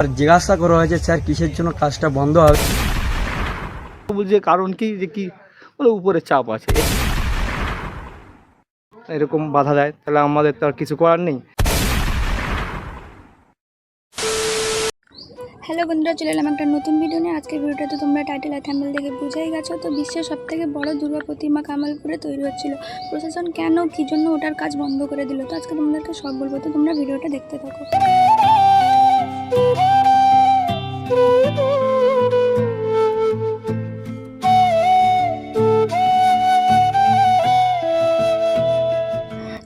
আর জিজ্ঞাসা করা হয়েছে স্যার কিসের জন্য কাজটা বন্ধ হবে? বলছে কারণ কি যে কি? বলে উপরে চাপ আছে। এরকম বাধা দেয় তাহলে আমাদের তো আর কিছু করার নেই। হ্যালো বন্ধুরা চলে এলাম একটা নতুন ভিডিও নিয়ে। আজকের ভিডিওটা তো তোমরা টাইটেল আর থ্যাম্বেল দেখে বুঝেই গেছো। তো বিশ্বের সবথেকে বড় দুর্গা প্রতিমা কামালপুরে তৈরি হচ্ছিল। প্রশাসন কেন কী জন্য ওটার কাজ বন্ধ করে দিল? তো আজকে তোমাদেরকে সব বলব। তো তোমরা ভিডিওটা দেখতে থাকো।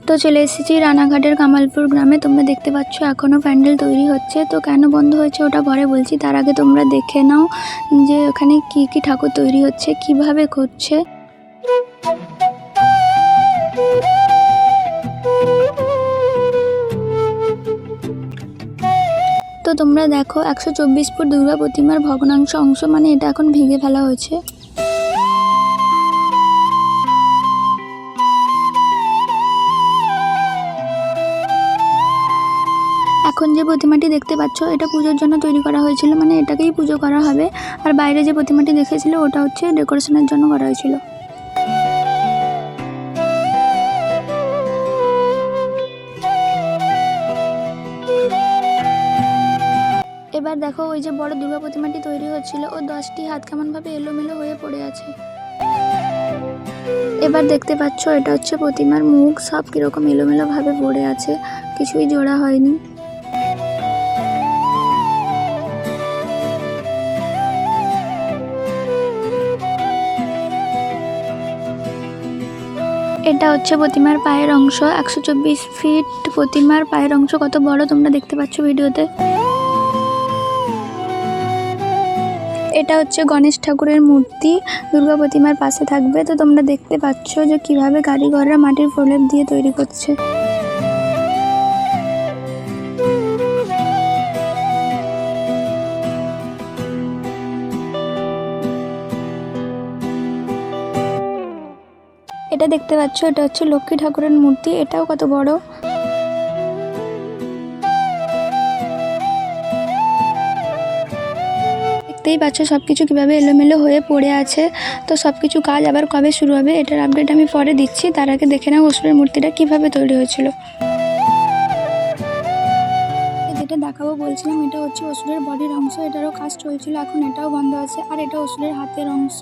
তো চলে এসেছি রানাঘাটের কামালপুর গ্রামে। তোমরা দেখতে পাচ্ছ এখনও প্যান্ডেল তৈরি হচ্ছে। তো কেন বন্ধ হয়েছে ওটা পরে বলছি। তার আগে তোমরা দেখে নাও যে ওখানে কি কি ঠাকুর তৈরি হচ্ছে, কীভাবে করছে তো তোমরা দেখো, একশো চব্বিশ ফুট দুর্গা প্রতিমার ভগ্নাংশ অংশ মানে এটা এখন ভেঙে ফেলা হয়েছে। এখন যে প্রতিমাটি দেখতে পাচ্ছ, এটা পুজোর জন্য তৈরি করা হয়েছিল মানে এটাকেই পুজো করা হবে। আর বাইরে যে প্রতিমাটি দেখেছিল, ওটা হচ্ছে ডেকোরেশনের জন্য করা হয়েছিল। এবার দেখো ওই যে বড় দুর্গা প্রতিমাটি তৈরি হচ্ছিল ও দশটি হাত কেমনভাবে এলোমেলো হয়ে পড়ে আছে। এবার দেখতে পাচ্ছ এটা হচ্ছে প্রতিমার মুখ, সব কীরকম এলোমেলো ভাবে পড়ে আছে, কিছুই জোড়া হয়নি। এটা হচ্ছে প্রতিমার পায়ের অংশ, একশো চব্বিশ ফিট প্রতিমার পায়ের অংশ কত বড় তোমরা দেখতে পাচ্ছ ভিডিওতে। এটা হচ্ছে গণেশ ঠাকুরের মূর্তি, দুর্গা প্রতিমার পাশে থাকবে। তো তোমরা দেখতে পাচ্ছ যে কীভাবে কারিগররা মাটির প্রলেপ দিয়ে তৈরি করছে। এটা দেখতে পাচ্ছ, এটা হচ্ছে লক্ষ্মী ঠাকুরের মূর্তি। এটাও কত বড়। দেখতেই পাচ্ছ সব কিছু কীভাবে এলোমেলো হয়ে পড়ে আছে। তো সব কিছু কাজ আবার কবে শুরু হবে এটার আপডেট আমি পরে দিচ্ছি। তার আগে দেখে নাও অসুরের মূর্তিটা কীভাবে তৈরি হয়েছিল। যেটা দেখাবো বলছিলাম, এটা হচ্ছে অসুরের বডির অংশ। এটারও কাজ চলছিল, এখন এটাও বন্ধ আছে। আর এটা অসুরের হাতের অংশ।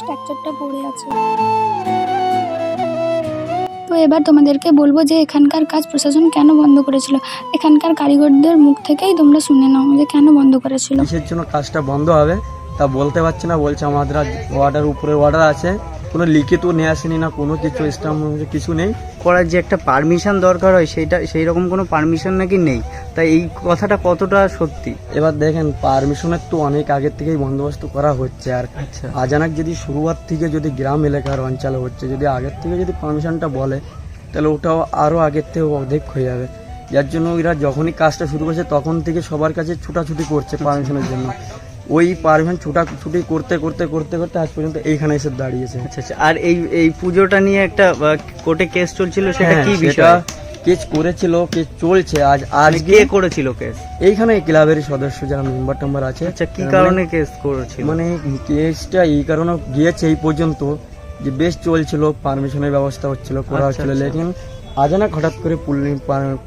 স্ট্রাকচারটা পড়ে আছে। এবার তোমাদেরকে বলব যে এখানকার কাজ প্রশাসন কেন বন্ধ করেছিল। এখানকার কারিগরদের মুখ থেকেই তোমরা শুনে নাও যে কেন বন্ধ করেছিল। কিসের জন্য কাজটা বন্ধ হবে তা বলতে পারছি না, বলছে আমাদের অর্ডার উপরে ওয়ার্ডার আছে। কোনো লিখিত নিয়ে আসেনি না কোনো কিছু স্টাম্প কিছু নেই। করার যে একটা পারমিশন দরকার হয় সেইটা সেই রকম কোনো পারমিশন নাকি নেই? তাই এই কথাটা কতটা সত্যি? এবার দেখেন পারমিশনের তো অনেক আগের থেকেই বন্দোবস্ত করা হচ্ছে। আর আচ্ছা। আজানাক যদি শুরুয়াত থেকে যদি গ্রাম এলাকার অঞ্চলে হচ্ছে যদি আগের থেকে যদি পারমিশনটা বলে তাহলে ওটাও আরও আগের থেকে অধিক হয়ে যাবে। যার জন্য এরা যখনই কাজটা শুরু করছে তখন থেকে সবার কাছে ছুটাছুটি করছে পারমিশনের জন্য। ওই পারমিশন ছুটাছুটি করতে করতে করতে করতে আজ পর্যন্ত এইখানে এসে দাঁড়িয়েছে। আচ্ছা আচ্ছা। আর এই এই পুজোটা নিয়ে একটা কোর্টে কেস চলছিল সেটা হ্যাঁ, কি বিষয়? কেস করেছিল কেস চলছে আজ আজকে কে করেছিল কেস এইখানে ক্লাবের সদস্য যারা মেম্বার টেম্বার আছে। আচ্ছা কি মানে- কারণে কেস করেছিল? মানে কেসটা এই কারণে গিয়েছে এই পর্যন্ত যে বেশ চলছিল পারমিশনের ব্যবস্থা হচ্ছিল করা আচ্ছা, হচ্ছিল। আচ্ছা। লেকিন আজানাক হঠাৎ করে পুলি-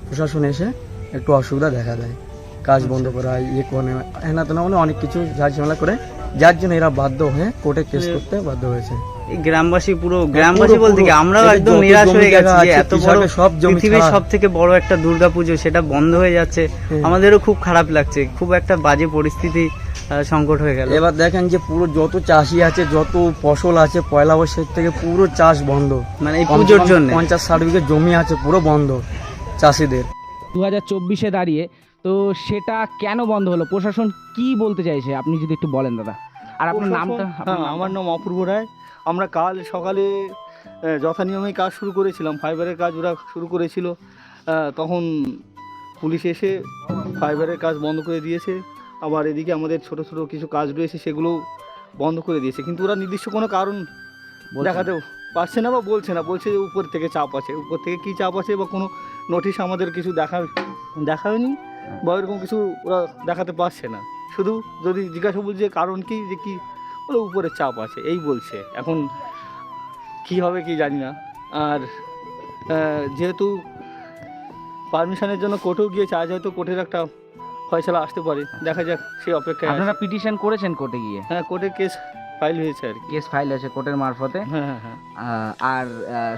প্রশাসন এসে একটু অসুবিধা দেখা দেয়। কাজ বন্ধ করা ইয়ে করে হেনা তেনা মানে অনেক কিছু ঝাঝামেলা করে। যার জন্য এরা বাধ্য হয়ে কোর্টে কেস করতে বাধ্য হয়েছে। গ্রামবাসী পুরো গ্রামবাসী বলতে কি। আমরাও একদম যত নিরাশ হয়ে গেছি যে এত বড় সব পৃথিবীর সব থেকে বড় একটা দুর্গাপুজো সেটা বন্ধ হয়ে যাচ্ছে। আমাদেরও খুব খারাপ লাগছে। খুব একটা বাজে পরিস্থিতি সংকট হয়ে গেল। এবার দেখেন যে পুরো যত চাষি আছে যত ফসল আছে পয়লা বৈশাখ থেকে পুরো চাষ বন্ধ। মানে এই পুজোর জন্য। পঞ্চাশ ষাট বিঘে জমি আছে পুরো বন্ধ চাষিদের। দু হাজার চব্বিশে দাঁড়িয়ে তো সেটা কেন বন্ধ হলো? প্রশাসন কি বলতে চাইছে? আপনি যদি একটু বলেন দাদা। আর আপনার নামটা হ্যাঁ নামটা? আমার নাম অপূর্ব রায়। আমরা কাল সকালে যথানিয়মে কাজ শুরু করেছিলাম। ফাইবারের কাজ ওরা শুরু করেছিল। তখন পুলিশ এসে ফাইবারের কাজ বন্ধ করে দিয়েছে। আবার এদিকে আমাদের ছোট ছোট কিছু কাজ রয়েছে সেগুলো বন্ধ করে দিয়েছে। কিন্তু ওরা নির্দিষ্ট কোনো কারণ দেখাতে পারছে না বা বলছে না। বলছে যে উপর থেকে চাপ আছে। উপর থেকে কী চাপ আছে বা কোনো নোটিশ আমাদের কিছু দেখা দেখা হয়নি? বা এরকম কিছু ওরা দেখাতে পারছে না। শুধু যদি জিজ্ঞাসা বলছে কারণ কি যে কি বলে উপরে চাপ আছে এই বলছে। এখন কি হবে কি জানি না। আর যেহেতু পারমিশনের জন্য কোর্টেও গিয়েছে আজ হয়তো কোর্টের একটা ফয়সলা আসতে পারে। দেখা যাক সেই অপেক্ষায় আপনারা। পিটিশন করেছেন কোর্টে গিয়ে? হ্যাঁ কোর্টে কেস ফাইল হয়েছে আর কেস ফাইল আছে কোর্টের মারফতে। হ্যাঁ হ্যাঁ হ্যাঁ। আর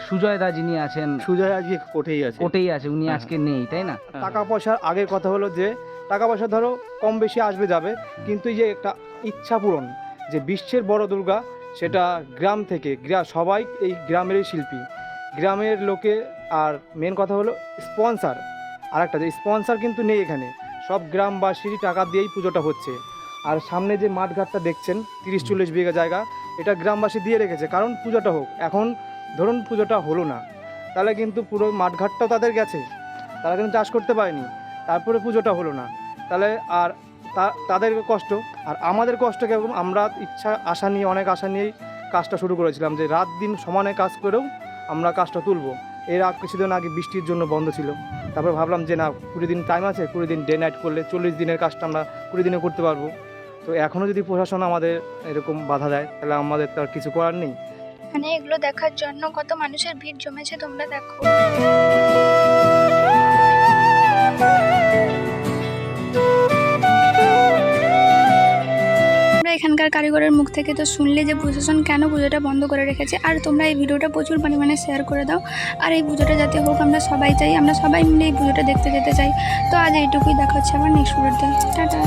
সুজয় দা যিনি আছেন সুজয় আজকে কোর্টেই আছে। কোর্টেই আছে উনি আজকে নেই তাই না। টাকা পয়সার আগের কথা হলো যে টাকা পয়সা ধরো কম বেশি আসবে যাবে। কিন্তু এই যে একটা ইচ্ছা পূরণ যে বিশ্বের বড় দুর্গা সেটা গ্রাম থেকে গ্রা সবাই এই গ্রামেরই শিল্পী। গ্রামের লোকে আর মেন কথা হলো স্পন্সার আর একটা যে স্পন্সার কিন্তু নেই এখানে। সব গ্রামবাসীর টাকা দিয়েই পুজোটা হচ্ছে। আর সামনে যে মাঠঘাটটা দেখছেন তিরিশ চল্লিশ বিঘা জায়গা এটা গ্রামবাসী দিয়ে রেখেছে। কারণ পুজোটা হোক এখন ধরুন পুজোটা হলো না তাহলে কিন্তু পুরো মাঠঘাটটাও তাদের গেছে তারা কিন্তু চাষ করতে পারেনি তারপরে পুজোটা হলো না। তাহলে আর তা- তাদের কষ্ট আর আমাদের কষ্ট কেমন আমরা ইচ্ছা আশা নিয়ে অনেক আশা নিয়েই কাজটা শুরু করেছিলাম যে রাত দিন সমানে কাজ করেও আমরা কাজটা তুলবো। এর আগ কিছুদিন আগে বৃষ্টির জন্য বন্ধ ছিল তারপর ভাবলাম যে না কুড়ি দিন টাইম আছে কুড়ি দিন ডে নাইট করলে চল্লিশ দিনের কাজটা আমরা কুড়ি দিনে করতে পারব। তো এখনও যদি প্রশাসন আমাদের এরকম বাধা দেয়, তাহলে আমাদের তো আর কিছু করার নেই। মানে এগুলো দেখার জন্য কত মানুষের ভিড় জমেছে, তোমরা দেখো। এখানকার কারিগরের মুখ থেকে তো শুনলে যে প্রশাসন কেন পুজোটা বন্ধ করে রেখেছে, আর তোমরা এই ভিডিওটা প্রচুর পরিমাণে শেয়ার করে দাও। আর এই পুজোটা যাতে হোক, আমরা সবাই চাই, আমরা সবাই মিলে এই পুজোটা দেখতে যেতে চাই। তো আজ এইটুকুই, দেখা হচ্ছে আবার নেক্সট ভিডিওতে টাটা।